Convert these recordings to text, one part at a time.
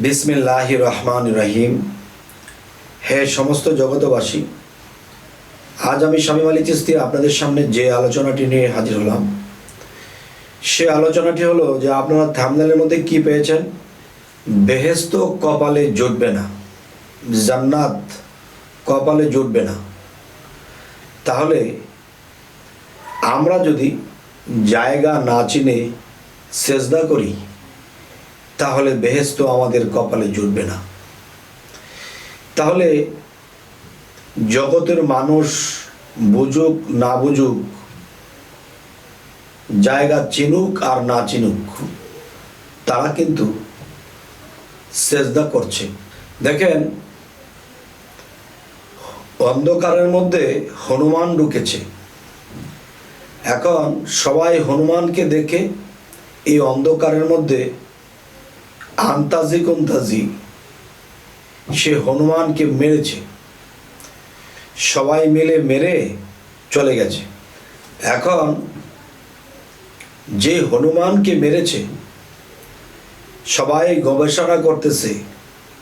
বিসমিল্লাহ রহমান রহিম। হে সমস্ত জগতবাসী আজ আমি স্বামী আলী চিস্তি আপনাদের সামনে যে আলোচনাটি নিয়ে হাজির হলাম। সে আলোচনাটি হলো যে আপনারা থামনেলের মধ্যে কি পেয়েছেন? বেহেস্ত কপালে জুটবে না। জান্নাত কপালে জুটবে না। তাহলে আমরা যদি জায়গা না চিনে সেজদা করি তাহলে বেহেস্ত আমাদের কপালে জুটবে না। তাহলে জগতের মানুষ বুঝুক, না বুঝুক, জায়গা চিনুক আর না চিনুক, তারা কিন্তু সেজদা করছে। দেখেন, অন্ধকারের মধ্যে হনুমান ঢুকেছে। এখন সবাই হনুমানকে দেখে এই অন্ধকারের মধ্যে আন্তাজি কুন্তাজি। সে হনুমানকে মেরেছে। সবাই মিলে মেরে চলে গেছে। এখন যে হনুমানকে মেরেছে, সবাই গবেষণা করতেছে,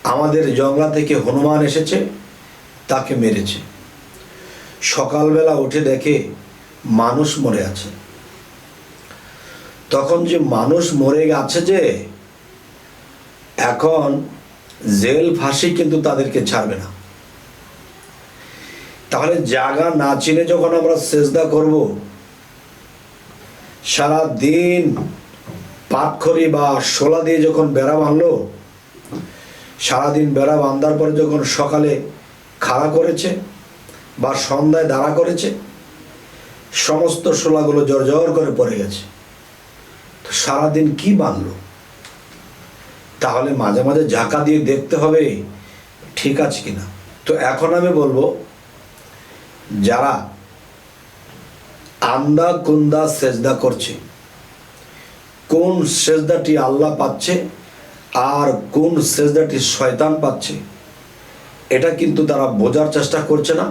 আমাদের জংলা থেকে হনুমান এসেছে, তাকে মেরেছে। সকালবেলা উঠে দেখে মানুষ মরে আছে। তখন যে মানুষ মরে গেছে যে এখন জেল ফাঁসি কিন্তু তাদেরকে ছাড়বে না। তাহলে জায়গা না চিনে যখন আমরা সেজদা করব সারা দিন পাটখড়ি বা শোলা দিয়ে যখন বেড়া বাঁধলো, সারাদিন বেড়া বাঁধার পরে যখন সকালে খাড়া করেছে বা সন্ধ্যায় দাঁড়া করেছে, সমস্ত শোলাগুলো জর্জর করে পড়ে গেছে। তো সারাদিন কি বাঁধলো? তাহলে মাঝে মাঝে ঝাঁকা দিয়ে দেখতে হবে ঠিক আছে কিনা। তো এখন আমি বলব, যারা আন্দা কুন্দা সেজদা করছে, কোন সেজদাটি আল্লাহ পাচ্ছে আর কোন সেজদাটি শয়তান পাচ্ছে, এটা কিন্তু তারা বোঝার চেষ্টা করছে না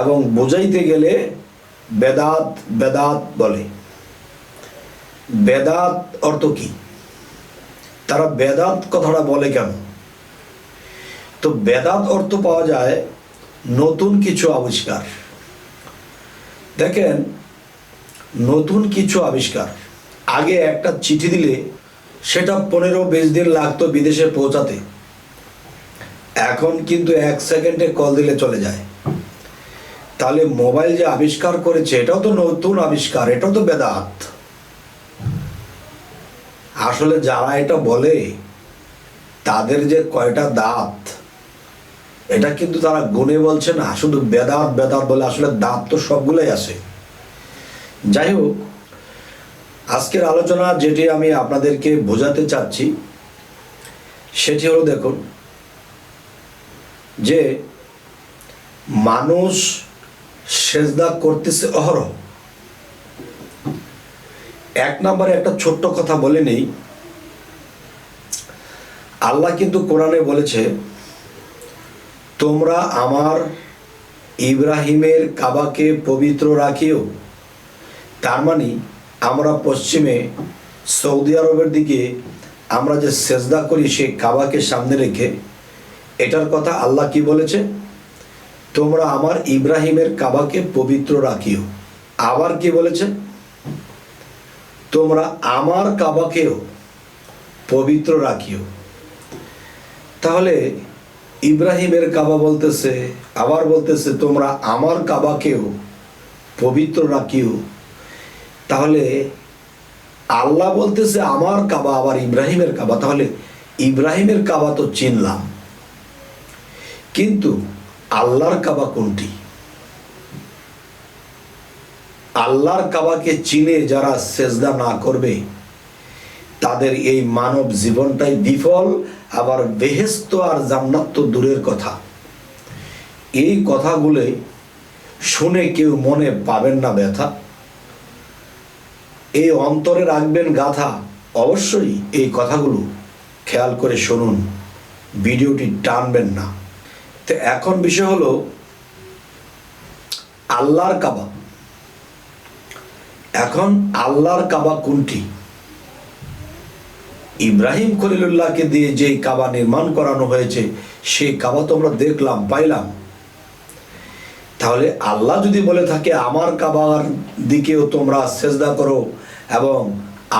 এবং বোঝাইতে গেলে বেদাত বেদাত বলে। বেদাত অর্থ কি? তারা বেদাত কথাটা বলে কেন? তো বেদাত অর্থ পাওয়া যায় নতুন কিছু আবিষ্কার। দেখেন, নতুন কিছু আবিষ্কার। আগে একটা চিঠি দিলে সেটা পনেরো বিশ দিন লাগতো বিদেশে পৌঁছাতে। এখন কিন্তু এক সেকেন্ডে কল দিলে চলে যায়। তাহলে মোবাইল যে আবিষ্কার করেছে, এটাও তো নতুন আবিষ্কার, এটাও তো বেদাত। আসলে যারা এটা বলে, তাদের যে কয়টা দাঁত, এটা কিন্তু তারা গুণে বলছে না। শুধু বেদাত বেদাত বলে আসলে দাঁত তো সবগুলোই আছে। যাই হোক, আজকের আলোচনা যেটি আমি আপনাদেরকে বোঝাতে চাচ্ছি, সেটি হলো দেখুন যে মানুষ সেজদা করতেছে অহরহ। এক নম্বরে একটা ছোট্ট কথা বলে নেই। আল্লাহ কিন্তু কোরআনে বলেছে, তোমরা আমার ইব্রাহিমের কাবাকে পবিত্র রাখিও। তার মানে আমরা পশ্চিমে সৌদি আরবের দিকে আমরা যে সেজদা করি সেই কাবাকে সামনে রেখে, এটার কথা আল্লাহ কি বলেছে? তোমরা আমার ইব্রাহিমের কাবাকে পবিত্র রাখিও। আবার কি বলেছে? তোমরা আমার কাবাকেও পবিত্র রাখিও। তাহলে ইব্রাহিমের কাবা বলতেছে, আবার বলতেছে, তোমরা আমার কাবাকেও পবিত্র রাখিও। তাহলে আল্লাহ বলতেছে, আমার কাবা, আবার ইব্রাহিমের কাবা। তাহলে ইব্রাহিমের কাবা তো চিনলাম। কিন্তু আল্লাহর কাবা কোনটি? আল্লাহর কাবাকে চিনে যারা সেজদা না করবে, তাদের এই মানব জীবনটাই বিফল, আবার বেহেস্ত আর জান্নাত তো দূরের কথা। এই কথাগুলো শুনে কেউ মনে পাবেন না ব্যথা। এই অন্তরে রাখবেন গাথা। অবশ্যই এই কথাগুলো খেয়াল করে শুনুন, ভিডিওটি টানবেন না। তো এখন বিষয় হলো, আল্লাহর কাবা। এখন আল্লাহর কাবা কোনটি? ইব্রাহিম খলিলুল্লাহকে দিয়ে যে কাবা নির্মাণ করানো হয়েছে, সেই কাবা তো আমরা দেখলাম, পাইলাম। তাহলে আল্লাহ যদি বলে থাকে, আমার কাবার দিকেও তোমরা সেজদা করো এবং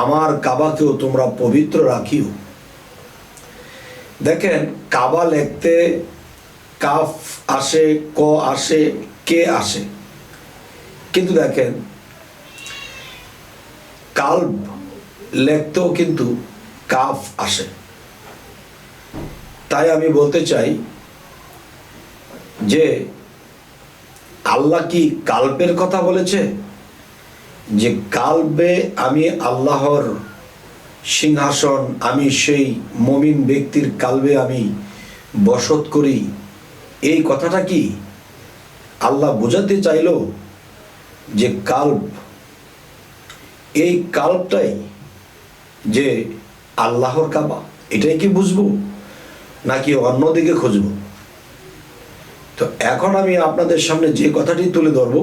আমার কাবাকেও তোমরা পবিত্র রাখিও। দেখেন, কাবা লিখতে কাফ আসে, ক আসে, কে আসে। কিন্তু দেখেন কাল্ব লেখতেও কিন্তু কাফ আসে। তাই আমি বলতে চাই যে, আল্লাহ কি কাল্পের কথা বলেছে? যে কাল্পে আমি আল্লাহর সিংহাসন, আমি সেই মমিন ব্যক্তির কালবে আমি বসত করি, এই কথাটা কি আল্লাহ বোঝাতে চাইল যে কাল্প এই কাল্পটাই যে আল্লাহর কাবা, এটাই কি বুঝব? নাকি অন্যদিকে খুঁজবো? তো এখন আমি আপনাদের সামনে যে কথাটি তুলে ধরবো,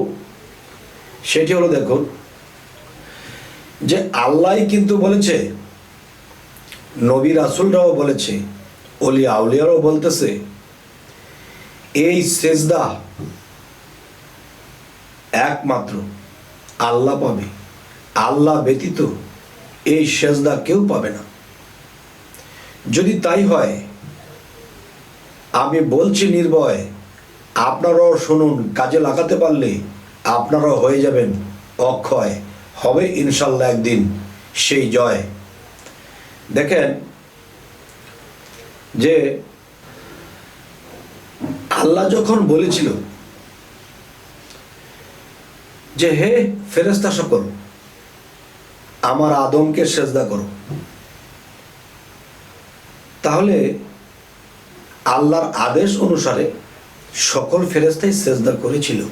সেটি হলো দেখুন, যে আল্লাহ কিন্তু বলেছে, নবী রাসুলরাও বলেছে অলি আউলিয়ারাও বলতেছে, এই সেজদা একমাত্র আল্লাহ পাবে। আল্লাহ ব্যতীত এই সেজদা কেউ পাবে না। যদি তাই হয়, আমি বলছি নির্ভয়, আপনারাও শুনুন, কাজে লাগাতে পারলে আপনারাও হয়ে যাবেন অক্ষয়। হবে ইনশাল্লাহ একদিন সেই জয়। দেখেন যে আল্লাহ যখন বলেছিল যে, হে ফেরেস্তা সকল আমার আদমকে সেজদা করো। তাহলে আল্লাহর আদেশ অনুসারে সকল ফেরেস্তাই সেজদা করেছিল।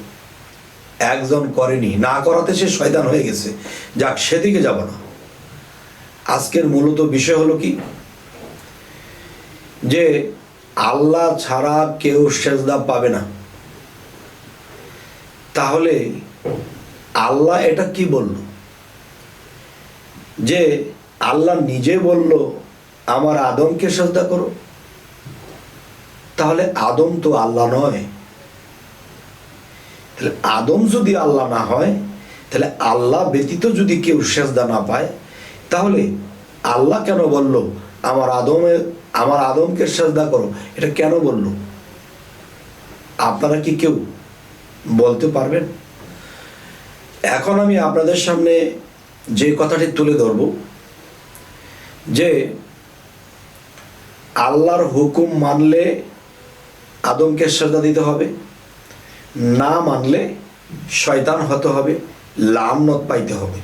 একজন করেনি, না করাতে সে শয়তান হয়ে গেছে। যাক, সেদিকে যাব না। আজকের মূলত বিষয় হলো কি? যে আল্লাহ ছাড়া কেউ সেজদা পাবে না। তাহলে আল্লাহ এটা কি বলল? যে আল্লাহ নিজে বলল, আমার আদমকে শ্রদ্ধা করো। তাহলে আদম তো আল্লাহ নয়। তাহলে আদম যদি আল্লাহ না হয়, তাহলে আল্লাহ ব্যতীত যদি কেউ সেজদা না পায়, তাহলে আল্লাহ কেন বলল, আমার আদমে, আমার আদমকে সেজদা করো এটা কেন বলল? আপনারা কি কেউ বলতে পারবেন? এখন আমি আপনাদের সামনে যে কথাটি তুলে ধরব, যে আল্লাহর হুকুম মানলে আদমকে সেজদা দিতে হবে, না মানলে শয়তান হতে হবে, লামনত পাইতে হবে।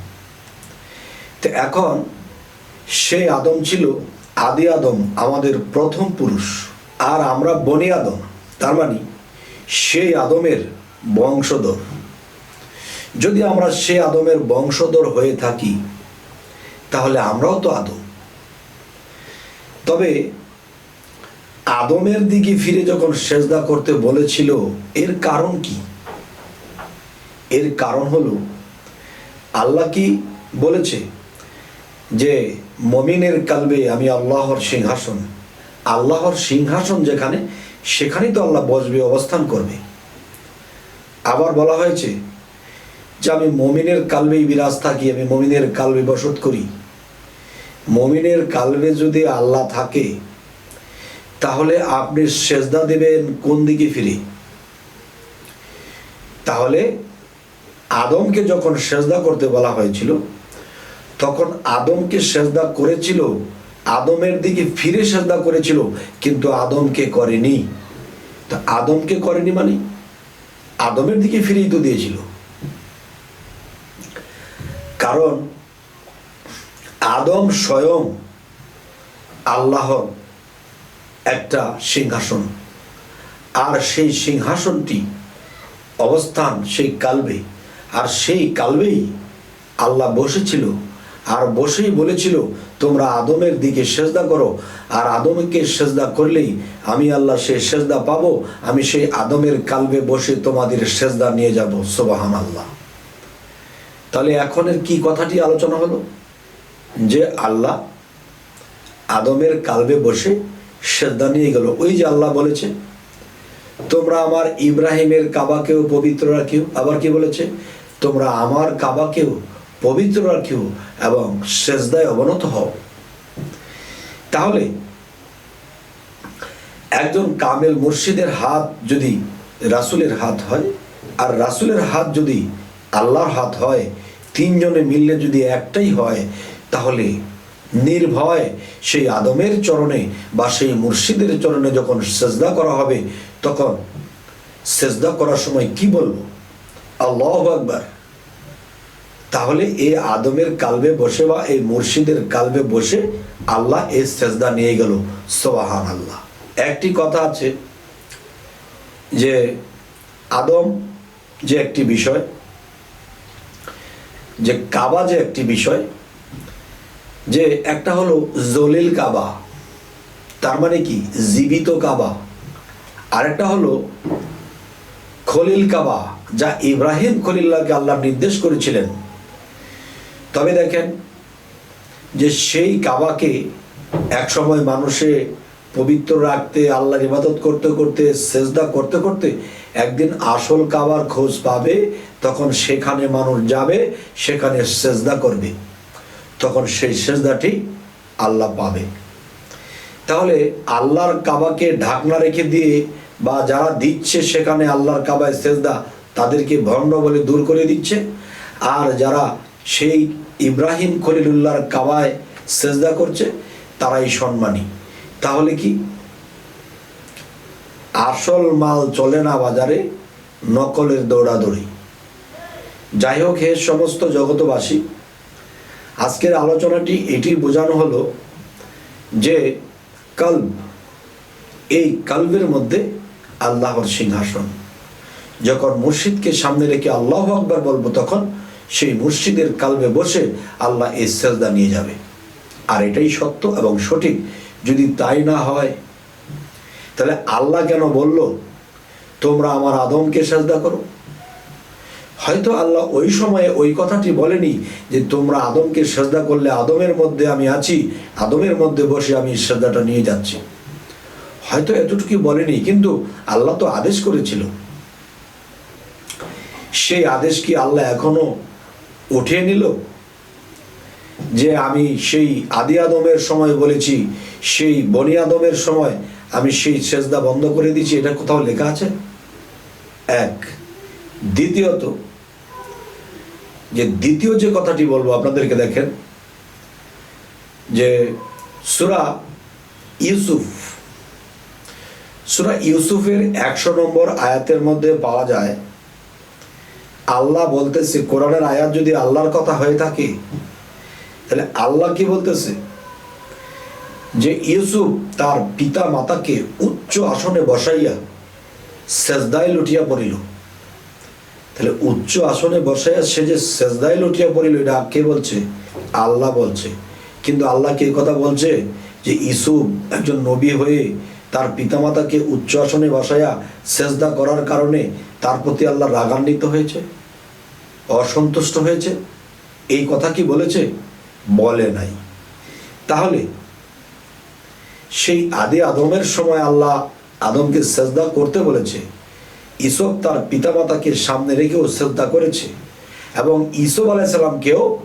তো এখন সেই আদম ছিল আদি আদম, আমাদের প্রথম পুরুষ, আর আমরা বনি আদম, তার মানে সেই আদমের বংশধর। যদি আমরা সে আদমের বংশধর হয়ে থাকি, তাহলে আমরাও তো আদম। তবে আদমের দিকে ফিরে যখন সেজদা করতে বলেছিল, এর কারণ কি? এর কারণ হলো, আল্লাহ কি বলেছে যে, মমিনের কালবে আমি আল্লাহর সিংহাসন আল্লাহর সিংহাসন যেখানে, সেখানেই তো আল্লাহ বসবে, অবস্থান করবে। আবার বলা হয়েছে যে আমি মমিনের কালবেই বিরাজ থাকি, আমি মমিনের কালবে বসত করি। মমিনের কালবে যদি আল্লাহ থাকে, তাহলে আপনি সেজদা দেবেন কোন দিকে ফিরে? তাহলে আদমকে যখন সেজদা করতে বলা হয়েছিল, তখন আদমকে সেজদা করেছিল, আদমের দিকে ফিরে সেজদা করেছিল, কিন্তু আদমকে করেনি। তা আদমকে করেনি মানে? আদমের দিকে ফিরেই তো দিয়েছিল। কারণ আদম স্বয়ং আল্লাহর একটা সিংহাসন। আর সেই সিংহাসনটি অবস্থান সেই কালবে। আর সেই কালবেই আল্লাহ বসেছিল। আর বসেই বলেছিল, তোমরা আদমের দিকে সেজদা করো। আর আদমকে সেজদা করলেই আমি আল্লাহ সেই সেজদা পাবো। আমি সেই আদমের কালবে বসে তোমাদের সেজদা নিয়ে যাব। সোবাহান আল্লাহ তাহলে এখনের কি কথাটি আলোচনা হলো? যে আল্লাহ আদমের কালবে বসে সেজদা নিয়ে গেল। ওই যে আল্লাহ বলেছে, তোমরা আমার ইব্রাহিমের কাবাকেও পবিত্র রাখিও। আবার কি বলেছে? তোমরা আমার কাবাকেও পবিত্র রাখিও এবং সেজদায় অবনত হও। তাহলে একজন কামেল মুর্শিদের হাত যদি রাসুলের হাত হয়, আর রাসুলের হাত যদি আল্লাহর হাত হয়, তিনজনে মিললে যদি একটাই হয়, তাহলে নির্ভয় সেই আদমের চরণে বা সেই মুর্শিদের চরণে যখন সেজদা করা হবে, তখন সেজদা করার সময় কি বলব? আল্লাহ আকবার। তাহলে এই আদমের কালবে বসে বা এই মুর্শিদের কালবে বসে আল্লাহ এই সেজদা নিয়ে গেল সোবাহান আল্লাহ একটি কথা আছে যে, আদম যে একটি বিষয় যে কাবা যে একটি বিষয়, যে একটা হলো জলিল কাবা, তার মানে কি? জীবিত কাবা। আরেকটা হলো খলিল কাবা, যা ইব্রাহিম খলিল্লাহকে আল্লাহ নির্দেশ করেছিলেন। তবে দেখেন যে সেই কাবাকে একসময় মানুষে পবিত্র রাখতে, আল্লাহর ইবাদত করতে করতে, সেজদা করতে করতে একদিন আসল কাবার খোঁজ পাবে, তখন সেখানে মানুষ যাবে, সেখানে সেজদা করবে। তখন সেই সেজদাটি আল্লাহ পাবে। তাহলে আল্লাহর কাবাকে ঢাকনা রেখে দিয়ে বা যারা দিচ্ছে সেখানে আল্লাহর কাবায় সেজদা, তাদেরকে ভণ্ড বলে দূর করে দিচ্ছে। আর যারা সেই ইব্রাহিম খলিলুল্লাহর কাবায় সেজদা করছে, তারাই সম্মানী। তাহলে কি? আসল মাল চলে না বাজারে, নকলের দৌড়াদৌড়ি। যাই হোক, হে সমস্ত জগতবাসী আজকের আলোচনাটি এটি বোঝানো হলো যে কল্ব এই কল্বের মধ্যে আল্লাহর সিংহাসন। যখন মুর্শিদকে সামনে রেখে আল্লাহ আকবার বলব তখন সেই মুর্শিদের কালবে বসে আল্লাহ এই সেজদা নিয়ে যাবে। আর এটাই সত্য এবং সঠিক। যদি তাই না হয় তাহলে আল্লাহ কেন বলল, তোমরা আমার আদমকে সেজদা করো? হয়তো আল্লাহ ওই সময়ে ওই কথাটি বলেনি যে তোমরা আদমকে সেজদা করলে আদমের মধ্যে আমি আছি, আদমের মধ্যে বসে আমি সেজদাটা নিয়ে যাচ্ছি। হয়তো এতটুকু বলেনি, কিন্তু আল্লাহ তো আদেশ করেছিল। সেই আদেশ কি আল্লাহ এখনও উঠিয়ে নিল? যে আমি সেই আদি আদমের সময় বলেছি, সেই বনি আদমের সময় আমি সেই সেজদা বন্ধ করে দিয়েছি, এটা কোথাও লেখা আছে? এক। দ্বিতীয়ত, যে দ্বিতীয় যে কথাটি বলব, আপনাদেরকে দেখেন, যে সুরা ইউসুফ, সুরা ইউসুফের একশো নম্বর আয়াতের মধ্যে পাওয়া যায়, আল্লাহ বলতেছে, কোরআনের আয়াত যদি আল্লাহর কথা হয়ে থাকে, তাহলে আল্লাহ কি বলতেছে? যে ইউসুফ তার পিতা মাতাকে উচ্চ আসনে বসাইয়া সেজদায় লুটিয়া পড়িল। তাহলে উচ্চ আসনে বসাইয়া সে যে সেজদায় লুটিয়া পড়িল, এটা কে বলছে? আল্লাহ বলছে। কিন্তু আল্লাহ কে কথা বলছে? যে ইসুফ একজন নবী হয়ে তার পিতামাতাকে উচ্চ আসনে বসাইয়া সেজদা করার কারণে তার প্রতি আল্লাহ রাগান্বিত হয়েছে, অসন্তুষ্ট হয়েছে। এই কথা কি বলেছে? বলে নাই। তাহলে সেই আদি আদমের সময় আল্লাহ আদমকে সেজদা করতে বলেছে। ইসব তার পিতামাতাকে সামনে রেখেও শ্রদ্ধা করেছে এবং ইসব আলাইসাল্লামকেও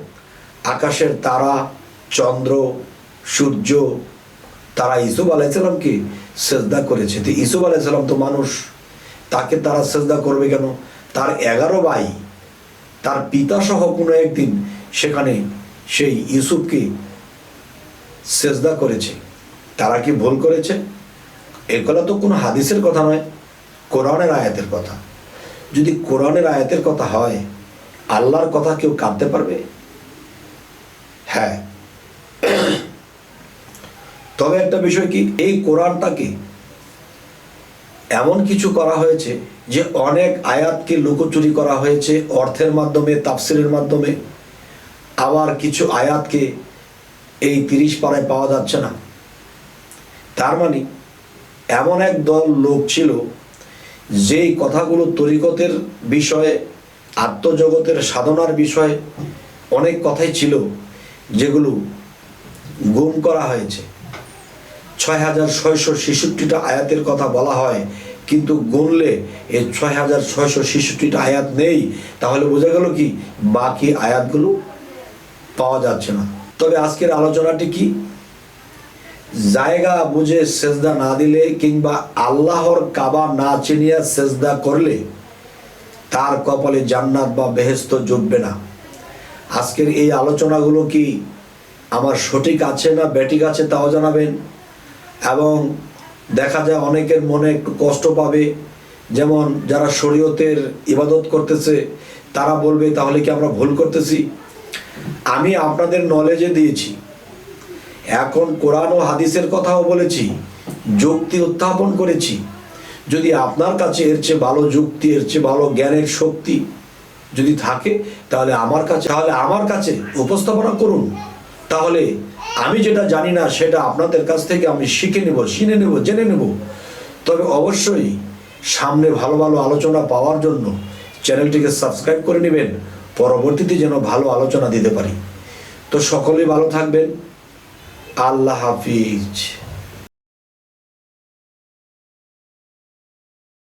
আকাশের তারা, চন্দ্র, সূর্য, তারা ইসুফ আলাইসাল্লামকে সেজদা করেছে। তো ইসুফ আলাইসাল্লাম তো মানুষ, তাকে তারা সেজদা করবে কেন? তার এগারো ভাই, তার পিতা সহ কোনো একদিন সেখানে সেই ইউসুফকে সেজদা করেছে। তারা কি ভুল করেছে? এগুলো তো কোনো হাদিসের কথা নয়, কোরআনের আয়াতের কথা। যদি কোরআনের আয়াতের কথা হয়, আল্লাহর কথা কেউ কাঁদতে পারবে? হ্যাঁ। তবে একটা বিষয় কি, এই কোরআনটাকে এমন কিছু করা হয়েছে যে অনেক আয়াতকে লুকোচুরি করা হয়েছে অর্থের মাধ্যমে তাফসিলের মাধ্যমে। আবার কিছু আয়াতকে এই তিরিশ পাড়ায় পাওয়া যাচ্ছে না। তার মানে এমন এক দল লোক ছিল যেই কথাগুলো তরিকতের বিষয়ে, আত্মজগতের সাধনার বিষয়ে অনেক কথাই ছিল, যেগুলো গুম করা হয়েছে। ছয় হাজার ছয়শো ছেষট্টিটা আয়াতের কথা বলা হয়, কিন্তু গুনলে এই ছয় হাজার ছয়শো ছেষট্টিটা আয়াত নেই, তাহলে বোঝা গেল কি, বাকি আয়াতগুলো পাওয়া যাচ্ছে না। তবে আজকের আলোচনাটি কি? জায়গা বুঝে সেজদা না দিলে কিংবা আল্লাহর কাবা না চিনিয়া সেজদা করলে তার কপালে জান্নাত বা বেহেস্ত জুটবে না। আজকের এই আলোচনাগুলো কি আমার সঠিক আছে না ব্যাটিক আছে তাও জানাবেন। এবং দেখা যায় অনেকের মনে একটু কষ্ট পাবে। যেমন যারা শরীয়তের ইবাদত করতেছে, তারা বলবে, তাহলে কি আমরা ভুল করতেছি? আমি আপনাদের নলেজে দিয়েছি। এখন কোরআন ও হাদিসের কথাও বলেছি, যুক্তি উত্থাপন করেছি। যদি আপনার কাছে এর চেয়ে ভালো যুক্তি, এর চেয়ে ভালো জ্ঞানের শক্তি যদি থাকে, তাহলে আমার কাছে, তাহলে আমার কাছে উপস্থাপনা করুন। তাহলে আমি যেটা জানি না, সেটা আপনাদের কাছ থেকে আমি শিখে নেব শিখে নেব, জেনে নেব। তবে অবশ্যই সামনে ভালো ভালো আলোচনা পাওয়ার জন্য চ্যানেলটিকে সাবস্ক্রাইব করে নেবেন। পরবর্তীতে যেন ভালো আলোচনা দিতে পারি। তো সকলেই ভালো থাকবেন। আল্লাহ হাফিজ।